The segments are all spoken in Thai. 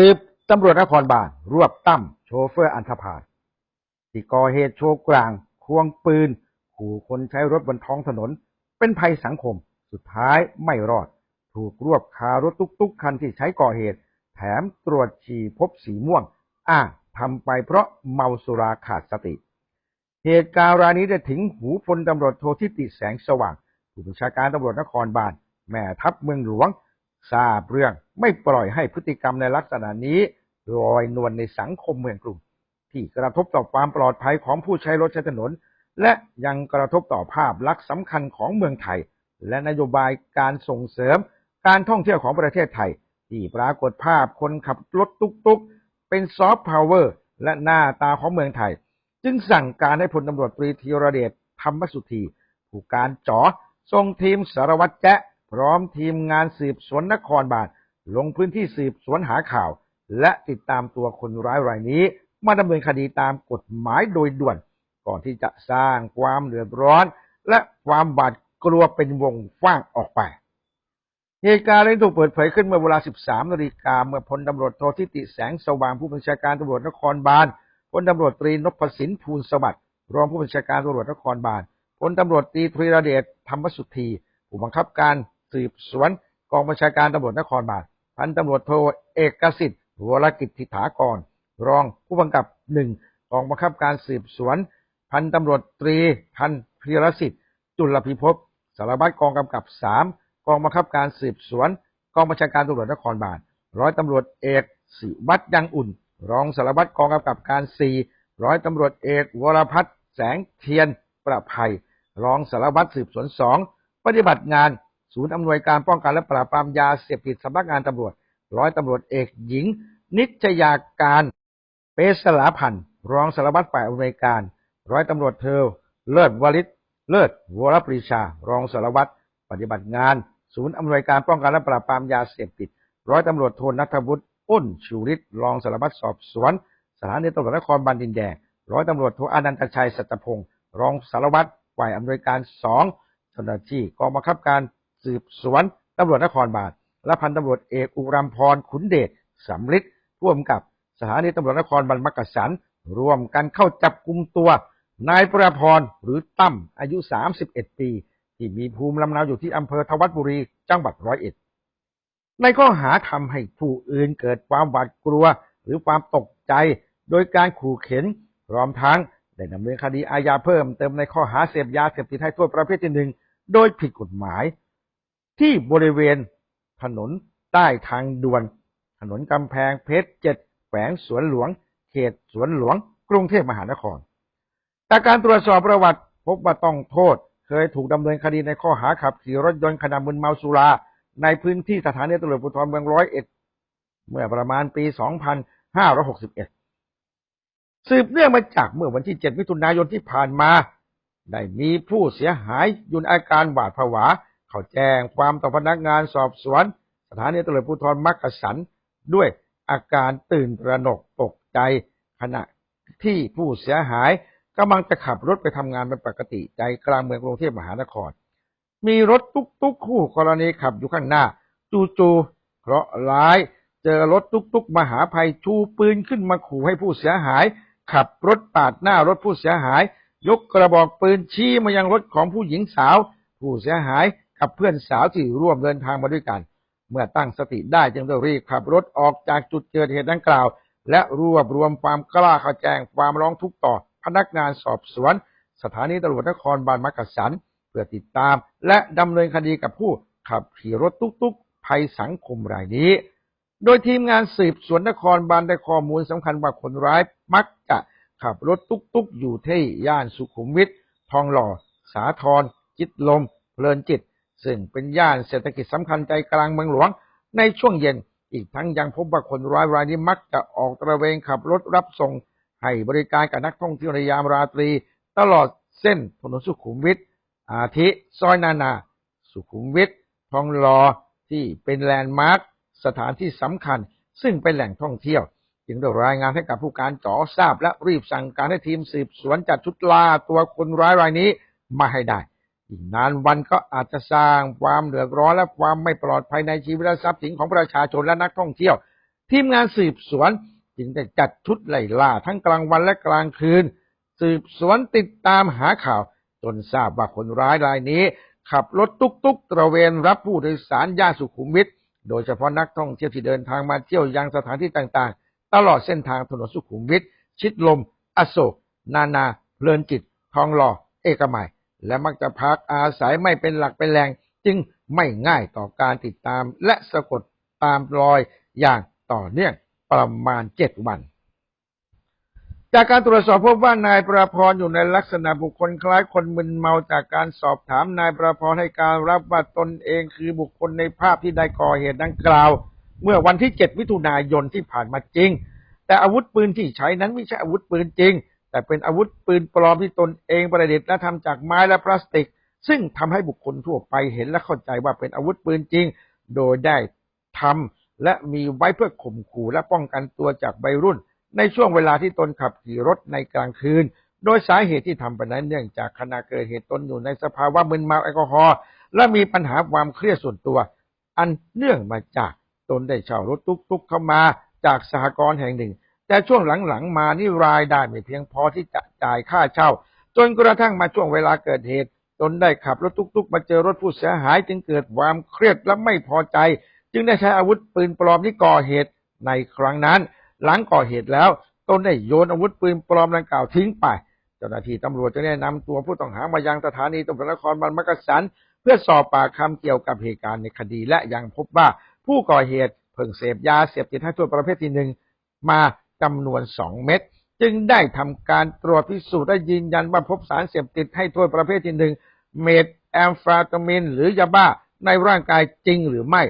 สืบตำรวจนครบาลรวบตั้มโชเฟอร์อันธพาลที่ก่อเหตุโชว์กลาง ควงปืน ขู่คนใช้รถบนท้องถนน เป็นภัยสังคม สุดท้ายไม่รอด ถูกรวบคารถตุกๆ คันที่ใช้ก่อเหตุ แถมตรวจฉี่พบสีม่วง อ้างทำไปเพราะเมาสุราขาดสติ เหตุการณ์รายนี้ได้ถึงหูพลตำรวจโททิติแสงสว่าง ผู้บัญชาการตำรวจนครบาลแม่ทัพเมืองหลวง ทราบเรื่องไม่ปล่อยให้พฤติกรรมในลักษณะนี้ลอยนวลในสังคมเมืองกรุงที่กระทบต่อความปลอดภัยของผู้ใช้รถใช้ถนน และยังกระทบต่อภาพลักษณ์สำคัญของเมืองไทย และนโยบายการส่งเสริม การท่องเที่ยวของประเทศไทย ที่ปรากฏภาพคนขับรถตุกๆ เป็นซอฟต์พาวเวอร์และหน้าตาของเมืองไทย จึงสั่งการให้พลตำรวจตรีธีรเดชธรรมสุธีผู้การจ๋อส่งทีมสารวัตรแจ๊ พร้อมทีมงานสืบสวนนครบาลลงพื้นที่สืบสวนหาข่าว และติดตามตัวคนร้ายรายนี้ มาดำเนินคดีตามกฎหมายโดยด่วน ก่อนที่จะสร้างความเดือดร้อน และความบาดกลัวเป็นวงกว้างออกไปเหตุการณ์นี้ถูกเปิดเผยขึ้นเมื่อเวลา 13 นาฬิกาเมื่อพลตำรวจโททิติแสงสว่างผู้บัญชาการตำรวจนครบาลพลตำรวจตรีนพสินภูลสวัสดิ์รองผู้บัญชาการตำรวจนครบาลพลตำรวจตรีธรีรเดชธรรมสุธีผู้บังคับการ สืบสวนกองบัญชาการตำรวจนครบาลพันตำรวจโทเอกสิทธิ์วรกิจทิฐากร รองผู้บังคับหนึ่งกองบังคับการสืบสวน พันตำรวจตรีพันพีรสิทธิ์จุลพิภพสารวัตรกองกำกับสามกองบังคับการสืบสวน กองบัญชาการตำรวจนครบาลร้อยตำรวจเอกสิวัตรยังอุ่น รองสารวัตรกองกำกับการสี่ร้อยตำรวจเอกวรพัฒน์แสงเทียนประภัย รองสารวัตรสืบสวนสองปฏิบัติงาน ศูนย์อำนวยการป้องกันและปราบปรามยาเสพติดสำนักงานตำรวจ ร้อยตำรวจเอกหญิง นิจยาการเปสลาพันธ์รองสารวัตรฝ่ายอำนวยการ ร้อยตำรวจเทอเลิศวลิต เลิศวรปรีชา รองสารวัตรปฏิบัติงาน ศูนย์อำนวยการป้องกันและปราบปรามยาเสพติด ร้อยตำรวจโทนัทวุฒิอ้นชูฤทธิ์รองสารวัตรสอบสวน สถานีตำรวจนครบาลดินแดงร้อยตำรวจโทอนันตชัยสัตพงศ์รองสารวัตรฝ่ายอำนวยการสองเจ้าหน้าที่กองบังคับการ สืบสวนตำรวจนครบาลและพันตำรวจเอกอุรัมพรขุนเดชสำริดร่วมกับสถานีตำรวจนครบาลมักกะสัน ร่วมกันเข้าจับกลุ่มตัวนายประพรหรือตั้มอายุ 31 ปี ที่มีภูมิลำเนาอยู่ที่อำเภอทวัดบุรี จังหวัดร้อยเอ็ด ในข้อหาทำให้ผู้อื่นเกิดความหวาดกลัว หรือความตกใจ โดยการขู่เข็นพร้อมทั้งได้ดำเนินคดีอาญาเพิ่มเติมในข้อหาเสพยาเสพติดให้โทษประเภทที่หนึ่งโดยผิดกฎหมาย ที่บริเวณถนนใต้ทางด่วน ถนนกำแพงเพชรเจ็ดแขวงสวนหลวง เขตสวนหลวง กรุงเทพมหานคร แต่การตรวจสอบประวัติ พบว่าต้องโทษ เคยถูกดำเนินคดีในข้อหาขับขี่รถยนต์ขณะมึนเมาสุรา ในพื้นที่สถานีตำรวจภูธรเมืองร้อยเอ็ด เมื่อประมาณปี 2561 สืบเนื่องมาจากเมื่อวันที่ 7 มิถุนายนที่ผ่านมา ได้มีผู้เสียหายอยู่ในอาการหวาดผวา เขาแจ้งความต่อพนักงานสอบสวน สถานีตำรวจภูธรมักกะสัน ด้วยอาการตื่นตระหนกตกใจ ขณะที่ผู้เสียหายกำลังจะขับรถไปทำงานเป็นปกติใจกลางเมืองกรุงเทพมหานคร มีรถตุ๊กตุ๊กคู่กรณีขับอยู่ข้างหน้า จู่ๆเพราะร้ายเจอรถตุ๊กตุ๊กมหาภัยชูปืนขึ้นมาขู่ให้ผู้เสียหาย ขับรถปาดหน้ารถผู้เสียหาย ยกกระบอกปืนชี้มายังรถของผู้หญิงสาว ผู้เสียหาย กับเพื่อนสาวที่ร่วมเดินทางมาด้วยกัน เมื่อตั้งสติได้จึงได้รีบขับรถออกจากจุดเกิดเหตุดังกล่าว และรวบรวมความกล้าเข้าแจ้งความร้องทุกข์ต่อ พนักงานสอบสวน สถานีตำรวจนครบาลมักกะสัน เพื่อติดตาม และดำเนินคดีกับผู้ขับขี่รถตุ๊กๆภัยสังคมรายนี้ โดยทีมงานสืบสวนนครบาลได้ข้อมูลสำคัญว่าคนร้ายมักจะขับรถตุ๊กๆ อยู่ที่ย่านสุขุมวิททองหล่อ สาทรจิตลมเพลินจิต ซึ่งเป็นย่านเศรษฐกิจสำคัญใจกลางเมืองหลวง ในช่วงเย็น อีกทั้งยังพบว่าคนร้ายรายนี้มักจะออกตระเวนขับรถรับส่ง ให้บริการกับนักท่องเที่ยวในยามราตรี ตลอดเส้นถนนสุขุมวิทอาทิซอยนานา สุขุมวิททองหล่อที่เป็นแลนด์มาร์คสถานที่สำคัญ ซึ่งเป็นแหล่งท่องเที่ยว จึงได้รายงานให้กับผู้การจ๋อทราบและรีบสั่งการให้ทีมสืบสวนจัดชุดล่าตัวคนร้ายรายนี้มาให้ได้ อีกนานวันก็อาจจะสร้างความเดือดร้อนและความไม่ปลอดภัยในชีวิตและทรัพย์สินของประชาชนและนักท่องเที่ยว ทีมงานสืบสวนจึงได้จัดชุดไล่ล่าทั้งกลางวันและกลางคืน สืบสวนติดตามหาข่าว จนทราบว่าคนร้ายรายนี้ ขับรถตุกตุกๆตระเวนรับผู้โดยสารย่านสุขุมวิทโดยเฉพาะนักท่องเที่ยวที่เดินทางมาเที่ยวยังสถานที่ต่างๆ ตลอดเส้นทางถนนสุขุมวิทชิดลม อโศก นานา เพลินจิตทองหล่อ เอกมัย และมักจะพักอาศัยไม่เป็นหลักเป็นแหล่งจึงไม่ง่ายต่อการติดตามและสะกดตามรอยอย่างต่อเนื่องประมาณเจ็ดวัน จากการตรวจสอบพบว่านายประพรอยู่ในลักษณะบุคคลคล้ายคนมึนเมาจากการสอบถามนายประพรให้การรับว่าตนเองคือบุคคลในภาพที่ได้ก่อเหตุดังกล่าว เมื่อวันที่ 7 มิถุนายนที่ผ่านมาจริง แต่อาวุธปืนที่ใช้นั้นไม่ใช่อาวุธปืนจริง แต่เป็นอาวุธปืนปลอมที่ตนเองประดิษฐ์และทำจากไม้และพลาสติก ซึ่งทำให้บุคคลทั่วไปเห็นและเข้าใจว่าเป็นอาวุธปืนจริง โดยได้ทำและมีไว้เพื่อข่มขู่และป้องกันตัวจากวัยรุ่น ในช่วงเวลาที่ตนขับขี่รถในกลางคืน โดยสาเหตุที่ทำไปนั้นเนื่องจากขณะเกิดเหตุตนอยู่ในสภาวะมึนเมาแอลกอฮอล์และมีปัญหาความเครียดส่วนตัว อันเนื่องมาจากตนได้เช่ารถตุ๊กๆเข้ามาจากสหกรณ์แห่งหนึ่ง แต่ช่วงหลังๆมานี่รายได้ไม่เพียงพอที่จะจ่ายค่าเช่า จนกระทั่งมาช่วงเวลาเกิดเหตุตนได้ขับรถตุกๆ มาเจอรถผู้เสียหายจึงเกิดความเครียดและไม่พอใจ จึงได้ใช้อาวุธปืนปลอมที่ก่อเหตุในครั้งนั้น หลังก่อเหตุแล้วตนได้โยนอาวุธปืนปลอมดังกล่าวทิ้งไป เจ้าหน้าที่ตำรวจจึงได้นำตัวผู้ต้องหามายังสถานีตำรวจนครบาลมักกะสัน เพื่อสอบปากคำเกี่ยวกับเหตุการณ์ในคดีและยังพบว่าผู้ก่อเหตุเพิ่งเสพยาเสพติดให้โทษประเภทที่หนึ่งมา จำนวนสองเม็ดจึงได้ทำการตรวจพิสูจน์และยืนยันว่าพบสารเสพติดให้โทษประเภทที่หนึ่งเมทแอมฟาตามิน หรือยาบ้าในร่างกายจริงหรือไม่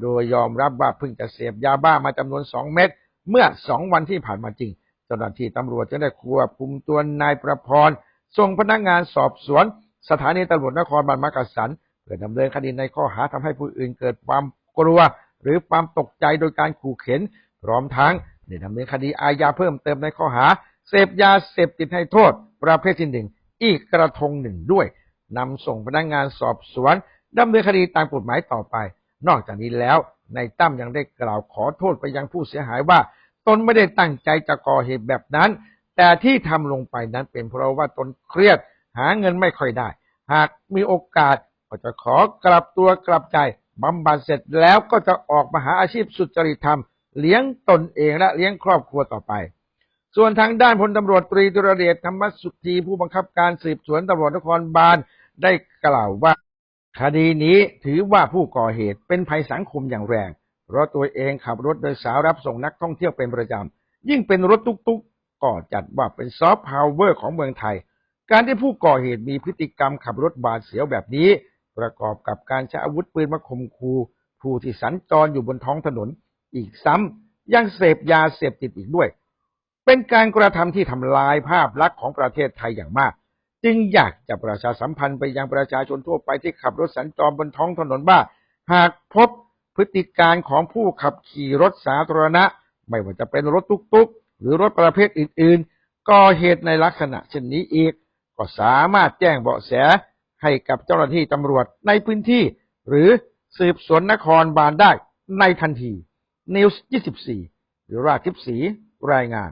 โดยยอมรับว่าเพิ่งจะเสพยาบ้ามาจำนวนสองเม็ดเมื่อสองวันที่ผ่านมาจริงเจ้าหน้าที่ตำรวจจึงได้ควบคุมตัวนายประพรส่งพนักงานสอบสวน สถานีตำรวจนครบาลมักกะสันเพื่อดำเนินคดีในข้อหาทำให้ผู้อื่นเกิดความกลัว หรือความตกใจโดยการขู่เข็นพร้อมทั้ง ได้ดำเนินคดีอาญาเพิ่มเติมในข้อหา เสพยาเสพติดให้โทษ ประเภทที่หนึ่งอีกกระทงหนึ่งด้วยนำส่งพนักงานสอบสวนดำเนินคดีตามกฎหมายต่อไป นอกจากนี้แล้วนายตั้มยังได้กล่าวขอโทษไปยังผู้เสียหายว่า ตนไม่ได้ตั้งใจจะก่อเหตุแบบนั้น แต่ที่ทำลงไปนั้นเป็นเพราะว่าตนเครียดหาเงินไม่ค่อยได้ หากมีโอกาสก็จะขอกลับตัวกลับใจบำบัดเสร็จแล้วก็จะออกมาหาอาชีพสุจริตทำ เลี้ยงตนเองและเลี้ยงครอบครัวต่อไป ส่วนทางด้านพลตำรวจตรีตุรเดชธรรมสุธี ผู้บังคับการสืบสวนตำรวจนครบาลได้กล่าวว่า คดีนี้ถือว่าผู้ก่อเหตุเป็นภัยสังคมอย่างแรง เพราะตัวเองขับรถโดยสารรับส่งนักท่องเที่ยวเป็นประจำ ยิ่งเป็นรถตุกๆก็จัดว่าเป็นซอฟต์พาวเวอร์ของเมืองไทย การที่ผู้ก่อเหตุมีพฤติกรรมขับรถบาดเสียวแบบนี้ ประกอบกับการใช้อาวุธปืนมาข่มขู่ผู้ที่สัญจรอยู่บนท้องถนน อีกซ้ำยังเสพยาเสพติดอีกด้วย เป็นการกระทำที่ทำลายภาพลักษณ์ของประเทศไทยอย่างมาก จึงอยากจะประชาสัมพันธ์ไปยังประชาชนทั่วไปที่ขับรถสัญจรบนท้องถนนว่า หากพบพฤติการของผู้ขับขี่รถสาธารณะ ไม่ว่าจะเป็นรถตุกๆ หรือรถประเภทอื่นๆ ก่อเหตุในลักษณะเช่นนี้อีก ก็สามารถแจ้งเบาะแสให้กับเจ้าหน้าที่ตำรวจในพื้นที่ หรือสืบสวนนครบาลได้ในทันที News 24หรือราชทิพย์ศรีรายงาน